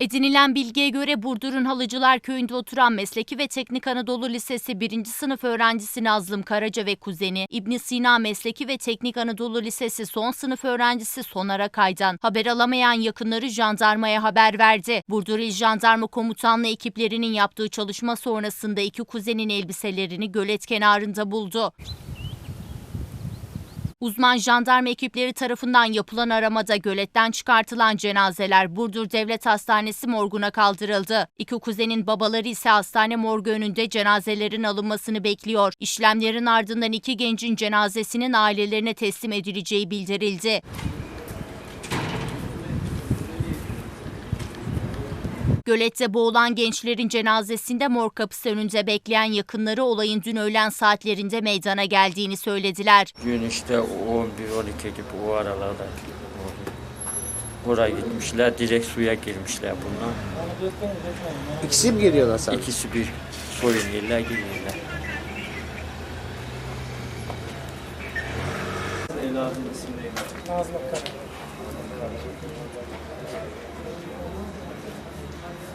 Edinilen bilgiye göre Burdur'un Halıcılar Köyü'nde oturan Mesleki ve Teknik Anadolu Lisesi 1. sınıf öğrencisi Nazlım Karaca ve kuzeni İbn Sina Mesleki ve Teknik Anadolu Lisesi son sınıf öğrencisi Soner Akay'dan haber alamayan yakınları jandarmaya haber verdi. Burdur İl Jandarma Komutanlığı ekiplerinin yaptığı çalışma sonrasında iki kuzenin elbiselerini gölet kenarında buldu. Uzman jandarma ekipleri tarafından yapılan aramada göletten çıkartılan cenazeler Burdur Devlet Hastanesi morguna kaldırıldı. İki kuzenin babaları ise hastane morgu önünde cenazelerin alınmasını bekliyor. İşlemlerin ardından iki gencin cenazesinin ailelerine teslim edileceği bildirildi. Gölette boğulan gençlerin cenazesinde mor kapısı önünde bekleyen yakınları olayın dün öğlen saatlerinde meydana geldiğini söylediler. Gün işte 11-12 gibi o aralarda oraya gitmişler. Direkt suya girmişler bunlar. İkisi mi geliyorlar sadece? İkisi bir soyunuyorlar, giriyorlar.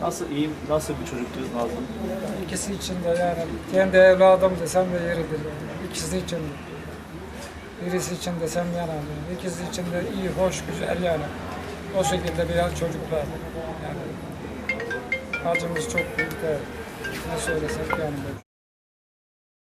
Nasıl iyi, nasıl bir çocuktu Nazım? İkisi için de yani kendi evladım desem de yeridir. Yani. İkisi için de. Birisi için desem yanar. Yani. İkisi için de iyi, hoş, güzel yani. O şekilde bir çocuklar. Yani acımız çok büyük. evet. Ne söylesek yani.